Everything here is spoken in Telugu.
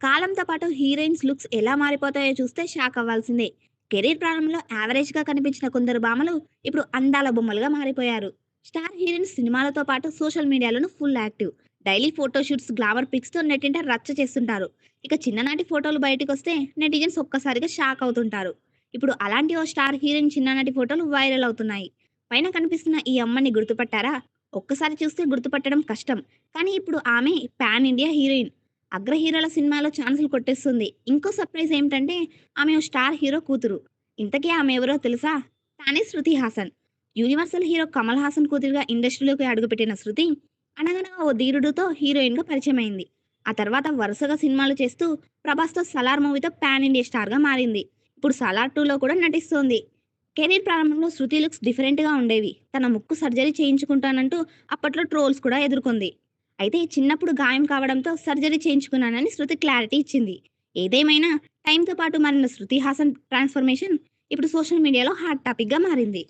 కాలంతో పాటు హీరోయిన్స్ లుక్స్ ఎలా మారిపోతాయో చూస్తే షాక్ అవ్వాల్సిందే. కెరీర్ ప్రారంభంలో యావరేజ్గా కనిపించిన కొందరు భామలు ఇప్పుడు అందాల బొమ్మలుగా మారిపోయారు. స్టార్ హీరోయిన్స్ సినిమాలతో పాటు social మీడియాలోనూ full active. Daily photoshoots glamour పిక్స్తో నెట్టింట రచ్చ చేస్తుంటారు. ఇక చిన్ననాటి ఫోటోలు బయటకు వస్తే నెటిజన్స్ ఒక్కసారిగా షాక్ అవుతుంటారు. ఇప్పుడు అలాంటి ఓ స్టార్ హీరోయిన్ చిన్ననాటి ఫోటోలు వైరల్ అవుతున్నాయి. పైన కనిపిస్తున్న ఈ అమ్మని గుర్తుపట్టారా? ఒక్కసారి చూస్తే గుర్తుపట్టడం కష్టం. కానీ ఇప్పుడు ఆమె పాన్ ఇండియా హీరోయిన్. అగ్ర హీరోల సినిమాలో ఛాన్సులు కొట్టేస్తుంది. ఇంకో సర్ప్రైజ్ ఏమిటంటే ఆమె ఓ స్టార్ హీరో కూతురు. ఇంతకీ ఆమె ఎవరో తెలుసా? తానే శృతి హాసన్. యూనివర్సల్ హీరో కమల్ హాసన్ కూతురుగా ఇండస్ట్రీలోకి అడుగుపెట్టిన శృతి అనగనగా ఓ ధీరుడుతో హీరోయిన్గా పరిచయమైంది. పరిచయం అయింది ఆ తర్వాత వరుసగా సినిమాలు చేస్తూ ప్రభాస్తో సలార్ మూవీతో పాన్ ఇండియా స్టార్గా మారింది. ఇప్పుడు సలార్ టూలో కూడా నటిస్తోంది. కెరీర్ ప్రారంభంలో శృతి లుక్స్ డిఫరెంట్గా ఉండేవి. తన ముక్కు సర్జరీ చేయించుకుంటానంటూ అప్పట్లో ట్రోల్స్ కూడా ఎదుర్కొంది. అయితే చిన్నప్పుడు గాయం కావడంతో సర్జరీ చేయించుకున్నానని శృతి క్లారిటీ ఇచ్చింది. ఏదేమైనా టైంతో పాటు మారిన శృతి హాసన్ ట్రాన్స్ఫర్మేషన్ ఇప్పుడు సోషల్ మీడియాలో హాట్ టాపిక్గా మారింది.